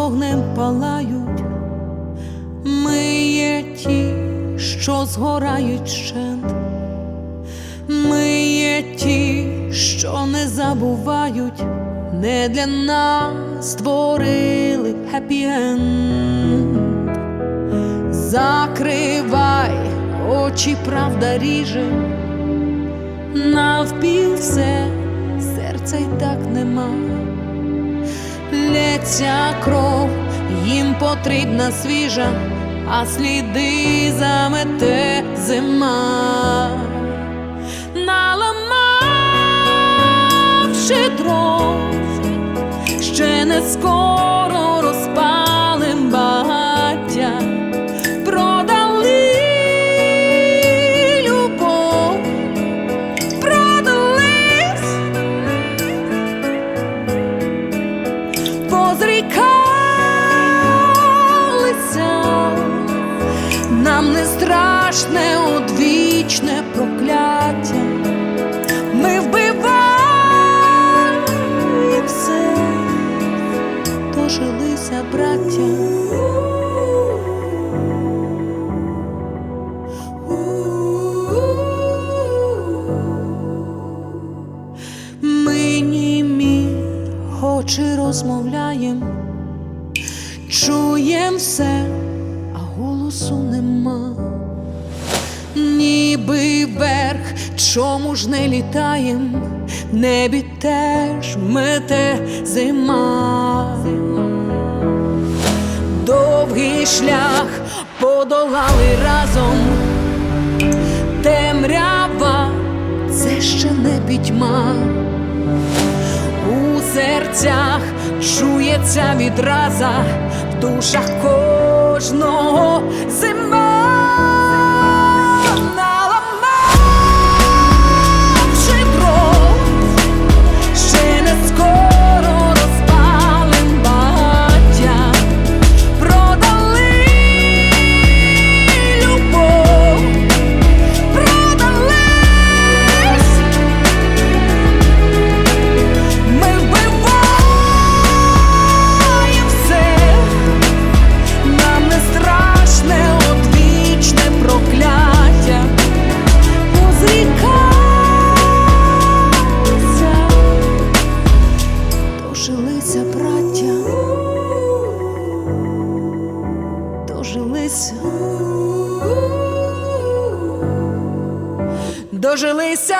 вогнем палають, ми є ті, що згорають щент, ми є ті, що не забувають, не для нас створили хеппі-енд Закривай очі, правда ріже, навпіл все серця й так нема. Лється кров, їм потрібна свіжа, а сліди замете зима. Наламавши дров, ще не скоро позрікалися, нам не страшне одвічне прокляття. Очі розмовляєм, чуєм все, а голосу нема. Ніби верх, чому ж не літаєм, небі теж мете зима. Довгий шлях подолали разом, темрява це ще не пітьма. Серцях чується відраза, в душах кожного зима. Дожилися. Дожилися.